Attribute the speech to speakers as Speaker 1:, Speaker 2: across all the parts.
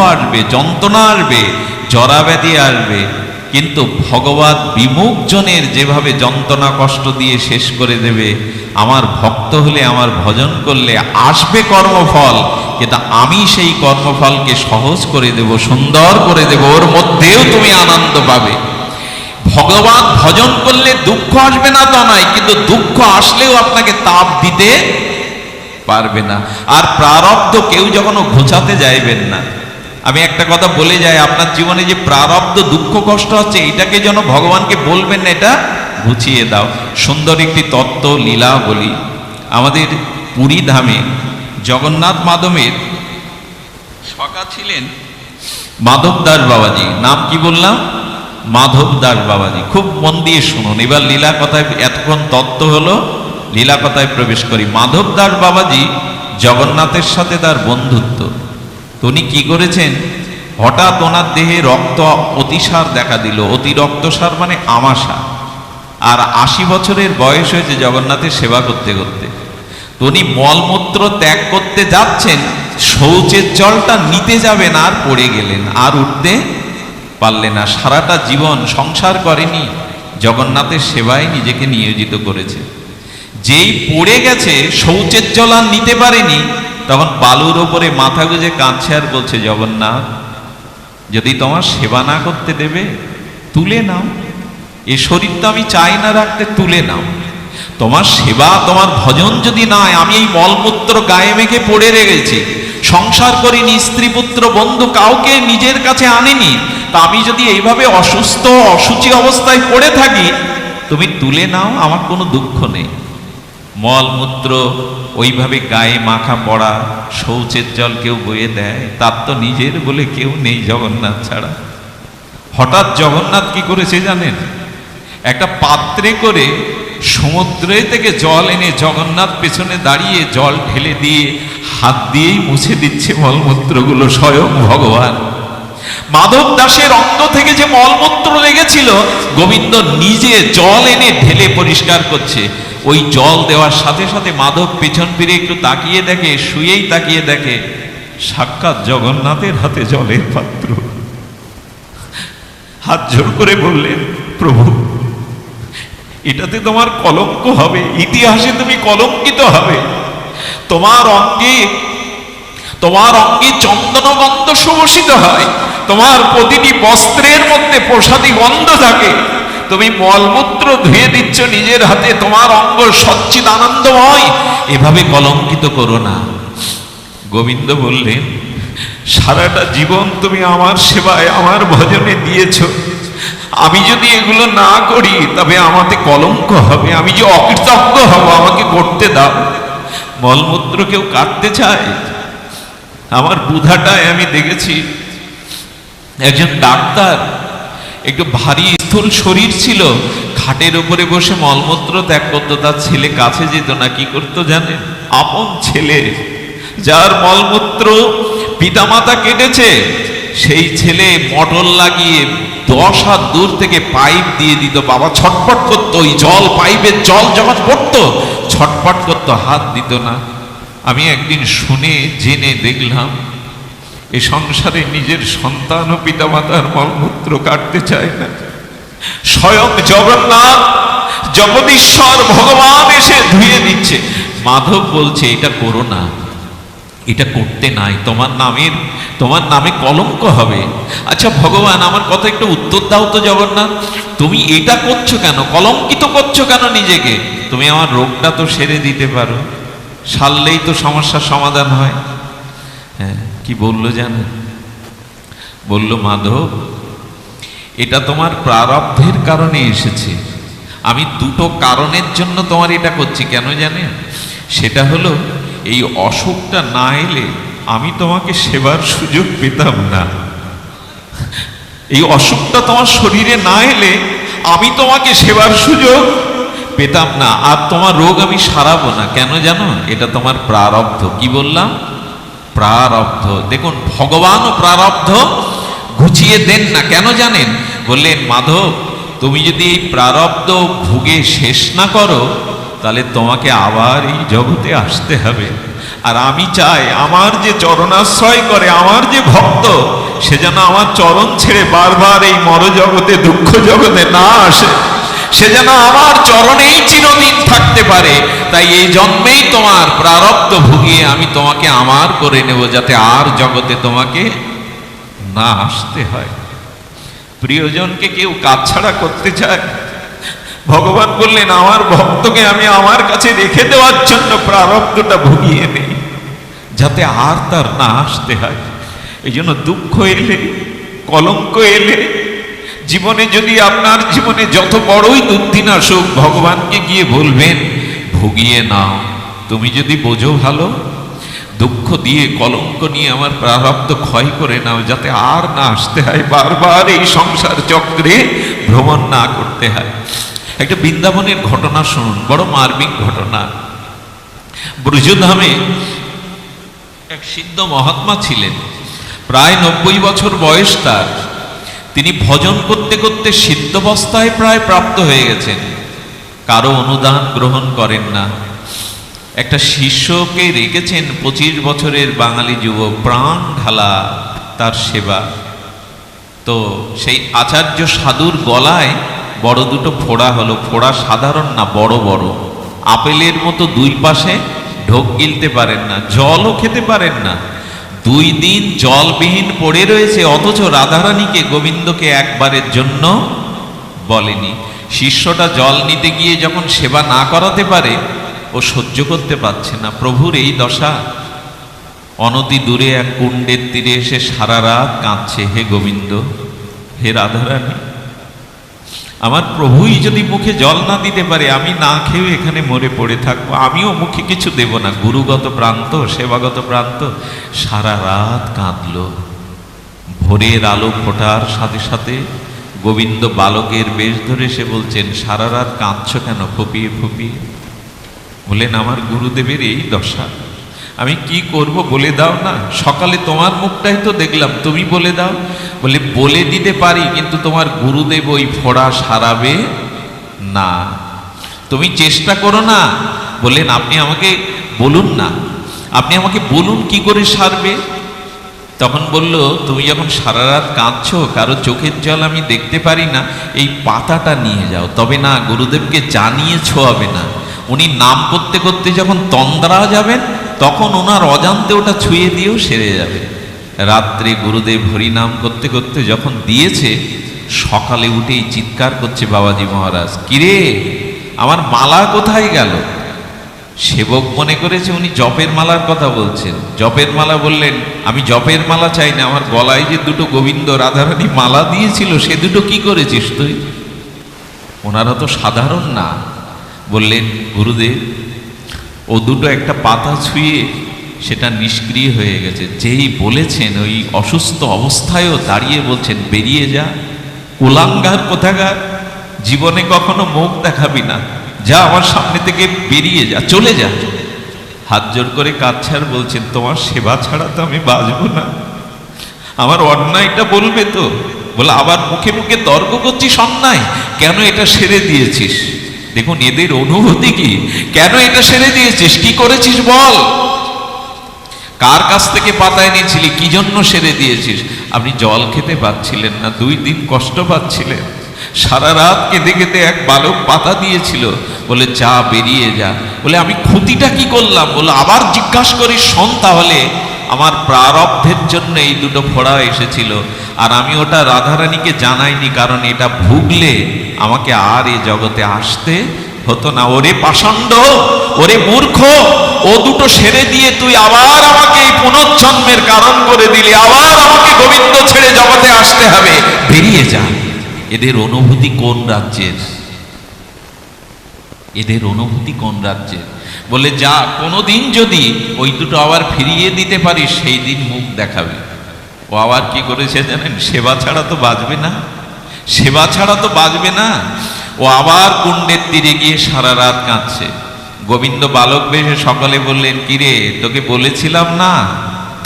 Speaker 1: আসবে, যন্ত্রণা আসবে জরাব্যাধি আসবে। কিন্তু ভগবত বিমুখ জনের যেভাবে যন্ত্রণা কষ্ট দিয়ে শেষ করে দেবে, আমার ভক্ত হলে, আমার ভজন করলে আসবে কর্মফল। কিন্তু আমি সেই কর্মফলকে সহজ করে দেব, সুন্দর করে দেব, ওর মধ্যেও তুমি আনন্দ পাবে। ভগবান ভজন করলে দুঃখ আসবে না তা নয়, কিন্তু দুঃখ আসলেও আপনাকে তাপ দিতে পারবে না। আর প্রারব্ধ কেউ যখন ঘোচাতে যাইবেন না। আমি একটা কথা বলে যাই, আপনার জীবনে যে প্রারব্ধ দুঃখ কষ্ট হচ্ছে, এটাকে যেন ভগবানকে বলবেন না, এটা গুছিয়ে দাও। সুন্দর একটি তত্ত্ব লীলা বলি। আমাদের পুরী ধামে জগন্নাথ মাধবের সকা ছিলেন মাধব দাস বাবাজি। নাম কি বললাম? মাধব দাস বাবাজি। খুব মন দিয়ে শুনুন। এবার লীলা কথায় এতক্ষণ তত্ত্ব হলো লীলা কথায় প্রবেশ করি। মাধব দাস বাবাজি জগন্নাথের সাথে তার বন্ধুত্ব। তো উনি কি করেছেন? হঠাৎ ওনার দেহে রক্ত অতিসার দেখা দিল। অতি রক্তসার মানে আমাশা। আর আশি বছরের বয়স হয়েছে জগন্নাথের সেবা করতে করতে। তো উনি মলমূত্র ত্যাগ করতে যাচ্ছেন, শৌচের জলটা নিতে যাবেন আর পড়ে গেলেন। আর উঠতে পারলেন না। সারাটা জীবন সংসার করেনি। জগন্নাথের সেবায় নিজেকে নিয়োজিত করেছে। যেই পড়ে গেছে, শৌচের জল আর নিতে পারেনি তখন বালুর ওপরে মাথা গুঁজে কাঁদছে আর বলছে, জগন্নাথ, যদি তোমার সেবা না করতে দেবে, তুলে নাও। এ শরীর তো আমি চাই না রাখতে, তুলে নাও। তোমার সেবা, তোমার ভজন যদি নয় আমি এই মলমূত্র গায়ে মেঘে পড়ে রেখেছি। সংসার করিনি স্ত্রী পুত্র বন্ধু কাউকে নিজের কাছে আনেনি। তা আমি যদি এইভাবে অসুস্থ অসুচি অবস্থায় পড়ে থাকি, তুমি তুলে নাও, আমার কোনো দুঃখ নেই। মলমূত্র, ওইভাবে গায়ে মাখা পড়া, শৌচের জল কেউ বয়ে দেয়, তার তো নিজের বলে কেউ নেই জগন্নাথ ছাড়া। হঠাৎ জগন্নাথ কি করেছে জানেন? একটা পাত্রে করে সমুদ্রে থেকে জল এনে জগন্নাথ পেছনে দাঁড়িয়ে জল ঢেলে দিয়ে হাত দিয়েই মুছে দিচ্ছে মলমূত্রগুলো স্বয়ং ভগবান। মাধব দাসের অঙ্গ থেকে যে মলমূত্র লেগেছিল, গোবিন্দ নিজে জল এনে ঢেলে পরিষ্কার করছে। ওই জল দেওয়ার সাথে সাথে মাধব পেছন ফিরে একটু তাকিয়ে দেখে, শুয়েই তাকিয়ে দেখে, সাক্ষাৎ জগন্নাথের হাতে জলের পাত্র। হাত জোর করে বললেন, প্রভু, এটাতে তোমার কলঙ্ক হবে, ইতিহাসে তুমি কলঙ্কিত হবে। তোমার অঙ্গে তোমার অঙ্গে চন্দন গন্ধ সুবসিত হয়। তোমার প্রতিটি বস্ত্রের মধ্যে প্রসাদী গন্ধ থাকে। তুমি মলমূত্র ধুয়ে দিচ্ছ নিজের হাতে, তোমার অঙ্গ সচ্চিদ আনন্দময়। এভাবে কলঙ্কিত করো না। গোবিন্দ বললেন, সারাটা জীবন তুমি আমার সেবায়, আমার ভজনে দিয়েছ। আমি যদি এগুলো না করি, তবে আমাতে কলঙ্ক হবে। আমি যে অকৃতজ্ঞ হব, আমাকে করতে দাও। মলমূত্র কেউ কাটতে চায়? আমার বুধাটায় আমি দেখেছি একজন ডাক্তার, একটু ভারী স্থূল শরীর ছিল, খাটের উপরে বসে মলমূত্র ত্যাগ করতো, তার ছেলে কাছে যেত না, কি করতো জানেন? আপন ছেলে, যার মলমূত্র পিতামাতা কেটেছে, সেই ছেলে মটর লাগিয়ে দশ হাত দূর থেকে পাইপ দিয়ে দিত, বাবা ছটপট করতো ওই জল, পাইপের জল যখন পড়তো ছটপট করতো, হাত দিত না। আমি একদিন শুনে, জেনে দেখলাম এ সংসারে নিজের সন্তান ও পিতামাতার মলমূত্র কাটতে চায় না। স্বয়ং জগন্নাথ, জগদীশ্বর ভগবান এসে ধুয়ে দিচ্ছে। মাধব বলছে, এটা করো না। এটা করতে নাই। তোমার নামের, তোমার নামে কলঙ্ক হবে। আচ্ছা ভগবান, আমার কথা একটু উত্তর দাও তো জগন্নাথ। তুমি এটা করছ কেন? কলঙ্কিত করছ কেন নিজেকে? তুমি আমার রোগটা তো সেরে দিতে পারো। সারলেই তো সমস্যার সমাধান হয়। হ্যাঁ। কি বলল জানেন বলল, মাধব, এটা তোমার প্রারব্ধের কারণে এসেছে। আমি দুটো কারণের জন্য তোমার এটা করছি। কেন জানেন সেটা হলো, এই অসুখটা না এলে আমি তোমাকে সেবার সুযোগ পেতাম না। এই অসুখটা তোমার শরীরে না এলে আমি তোমাকে সেবার সুযোগ পেতাম না। আর তোমার রোগ আমি সারাবো না। কেন জানো? এটা তোমার প্রারব্ধ। কি বললাম? প্রারব্ধ। দেখুন, ভগবানও প্রারব্ধ, ঘুচিয়ে দেন না। কেন জানেন? বললেন, মাধব, তুমি যদি এই প্রারব্ধ ভুগে শেষ না করো, তাহলে তোমাকে আবার এই জগতে আসতে হবে। আর আমি চাই আমার যে চরণাশ্রয় করে, আমার যে ভক্ত, সে যেন আমার চরণ ছেড়ে বারবার এই মরজগতে দুঃখ জগতে না আসে। সে যেন আমার থাকতে পারে, তাই এই জন্মেই তোমার প্রারব্ধ ভুগিয়ে আমি তোমাকে আমার করে নেব, যাতে আর জগতে তোমাকে না আসতে হয়। প্রিয়জনকে কেউ কাছছাড়া করতে চায় ভগবান বললেন, আমার ভক্তকে আমি আমার কাছে রেখে দেওয়ার জন্য প্রারব্ধটা ভুগিয়ে নেই, যাতে আর তার না আসতে হয়। এই জন্য দুঃখ এলে, কলঙ্ক এলে জীবনে যদি আপনার জীবনে যত বড়ই দুর্দিন আসুক, ভগবানকে গিয়ে বলবেন, ভুগিয়ে নাও। তুমি যদি বোঝো ভালো, দুঃখ দিয়ে কলঙ্ক নিয়ে আমার প্রারব্ধ ক্ষয় করে নাও, যাতে আর না আসতে হয়, বারবার এই সংসার চক্রে ভ্রমণ না করতে হয়। একটা বৃন্দাবনের ঘটনা শুনুন, বড় মার্মিক ঘটনা। ব্রজধামে এক সিদ্ধ মহাত্মা ছিলেন, প্রায় নব্বই বছর বয়স তার। তিনি ভজন করতে করতে সিদ্ধবস্থায় প্রায় প্রাপ্ত হয়ে গেছেন। কারও অনুদান গ্রহণ করেন না। একটা শিষ্যকে রেখেছেন পঁচিশ বছরের বাঙালি যুবক, প্রাণ ঢালা তার সেবা। তো সেই আচার্য সাধুর গলায় বড় দুটো ফোড়া হলো। ফোড়া সাধারণ না বড় বড়। আপেলের মতো দুই পাশে ঢোক গিলতে পারেন না, জলও খেতে পারেন না। দুই দিন জলবিহীন পড়ে রয়েছে, অথচ রাধারানীকে গোবিন্দকে একবারের জন্য বলেনি। শিষ্যটা জল নিতে গিয়ে যখন সেবা না করাতে পারে, ও সহ্য করতে পারছে না। প্রভুর এই দশা। অনতি দূরে এক কুণ্ডের তীরে এসে সারা রাত কাঁদছে, হে গোবিন্দ, হে রাধারানী। আমার প্রভুই যদি মুখে জল না দিতে পারে, আমি না খেয়ে এখানে মরে পড়ে থাকব। আমিও মুখে কিছু দেব না। গুরুগত প্রান্ত, সেবাগত প্রান্ত, সারা রাত কাঁদলো। ভোরের আলো ফোটার সাথে সাথে গোবিন্দ বালকের বেশ ধরে সে বলছেন, সারা রাত কাঁদছ কেন? ফুপিয়ে ফুপিয়ে। বলেন, আমার গুরুদেবের এই দশা। আমি কি করব বলে দাও না? সকালে তোমার মুখটাই তো দেখলাম, তুমি বলে দাও। বলে বলে দিতে পারি, কিন্তু তোমার গুরুদেব ওই ফোড়া সারাবে না। তুমি চেষ্টা করো না। বললেন, আপনি আমাকে বলুন না। আপনি আমাকে বলুন কি করে সারবে? তখন বলল, তুমি যখন সারা রাত কাঁদছো, কারও চোখের জল আমি দেখতে পারি না, এই পাতাটা নিয়ে যাও। তবে না, গুরুদেবকে জানিয়ে ছোঁয়াবে না। উনি নাম করতে করতে যখন তন্দ্রা যাবেন তখন ওনার অজান্তে ওটা ছুঁয়ে দিয়েও সেরে যাবে। রাত্রে গুরুদেব হরিনাম করতে করতে যখন দিয়েছে, সকালে উঠেই চিৎকার করছে বাবাজি মহারাজ, কিরে, আমার মালা কোথায় গেল? সেবক মনে করেছে উনি জপের মালার কথা বলছেন। জপের মালা বললেন, আমি জপের মালা চাই না, আমার গলায় যে দুটো গোবিন্দ রাধারানী মালা দিয়েছিল, সে দুটো কি করেছিস তুই? ওনারা তো সাধারণ না। বললেন, গুরুদেব ও দুটো একটা পাতা ছুঁয়ে সেটা নিষ্ক্রিয় হয়ে গেছে। যেই বলেছেন, ওই অসুস্থ অবস্থায়ও দাঁড়িয়ে বলছেন, বেরিয়ে যা। কুলাঙ্গার কোথাকার? জীবনে কখনো মুখ দেখাবি না। যা আমার সামনে থেকে বেরিয়ে যা, চলে যা। হাত জোর করে কাচ্ছার বলছেন, তোমার সেবা ছাড়া তো আমি বাঁচবো না। আমার অন্যায়টা বলবে তো। বলে, আবার মুখে মুখে তর্ক করছিস অন্যায়? কেন এটা সেরে দিয়েছিস? দেখুন, এদের অনুভূতি কি? কেন এটা সেরে দিয়েছিস? কি করেছিস বল? কার কাছ থেকে পাতা এনেছিলি কি জন্য সেরে দিয়েছিস? আপনি জল খেতে পাচ্ছিলেন না, দুই দিন কষ্ট পাচ্ছিলেন। সারা রাত কেঁদে কেঁদে এক বালক পাতা দিয়েছিল। বলে, যা, বেরিয়ে যা। বলে, আমি ক্ষতিটা কি করলাম? বলে, আবার জিজ্ঞাসা করি শোন তাহলে। আমার প্রারব্ধের জন্য এই দুটো ফোড়া এসেছিল। আর আমি ওটা রাধারানীকে জানাইনি, কারণ এটা ভুগলে আমাকে আর এ জগতে আসতে হতো না। ওরে পাষণ্ড, ওরে মূর্খ, ও দুটো সেরে দিয়ে তুই আবার আমাকে এই পুনর্জন্মের কারণ করে দিলি। আবার আমাকে গোবিন্দ ছেড়ে জগতে আসতে হবে। বেরিয়ে যা। এদের অনুভূতি কোন রাজ্যের? এদের অনুভূতি কোন রাজ্যের? বলে, যা, কোনোদিন যদি ওই দুটো আবার ফিরিয়ে দিতে পারিস, সেই দিন মুখ দেখাবে। ও আবার কি করেছে জানেন? সেবা ছাড়া তো বাঁচবে না। সেবা ছাড়া তো বাঁচবে না। ও আবার কুণ্ডের তীরে গিয়ে সারা রাত কাঁদছে। গোবিন্দ বালক বেশে সকালে বললেন কিরে তোকে বলেছিলাম না?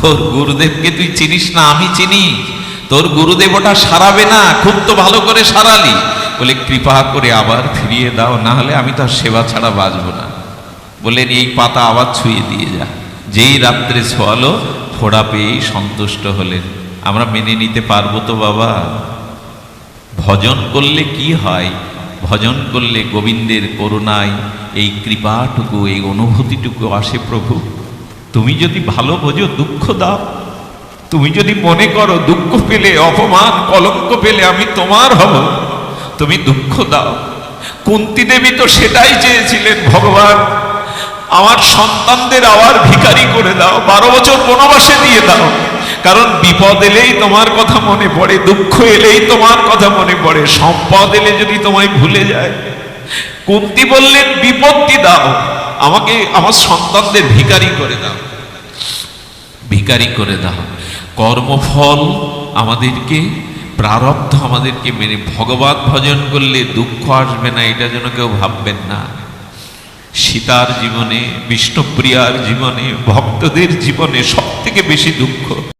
Speaker 1: তোর গুরুদেবকে তুই চিনিস না? আমি চিনি। তোর গুরুদেব ওটা সারাবে না, খুব তো ভালো করে সারালি। বলে, কৃপা করে আবার ফিরিয়ে দাও, না হলে আমি তো সেবা ছাড়া বাঁচবো না। বললেন এই পাতা আবার ছুঁয়ে দিয়ে যা। যেই রাত্রে ছোয়ালো ফোড়া পেয়েই সন্তুষ্ট হলেন। আমরা মেনে নিতে পারব তো বাবা। ভজন করলে কি হয়? ভজন করলে গোবিন্দের করুণায় এই কৃপাটুকু, এই অনুভূতিটুকু আসে প্রভু। তুমি যদি ভালো বোঝো, দুঃখ দাও। তুমি যদি মনে করো, দুঃখ পেলে, অপমান, কলঙ্ক পেলে আমি তোমার হব। তুমি দুঃখ দাও। কুন্তি দেবী তো সেটাই চেয়েছিলেন ভগবান। আমার সন্তানদের আবার ভিখারি করে দাও, বারো বছর বনবাসে দিয়ে দাও। কারণ বিপদ এলেই তোমার কথা মনে পড়ে, দুঃখ এলেই তোমার কথা মনে পড়ে, সম্পদ এলে যদি তোমায় ভুলে যায়। কুন্তি বললেন, বিপত্তি দাও, আমাকে, আমার সন্তানদের ভিখারি করে দাও। ভিখারি করে দাও। কর্মফল আমাদেরকে, প্রারব্ধ আমাদেরকে মেনে, ভগবান ভজন করলে দুঃখ আসবে না, এটা যেন কেউ ভাববেন না। সীতার জীবনে বিষ্ণুপ্রিয়ার জীবনে ভক্তদের জীবনে সবথেকে বেশি দুঃখ।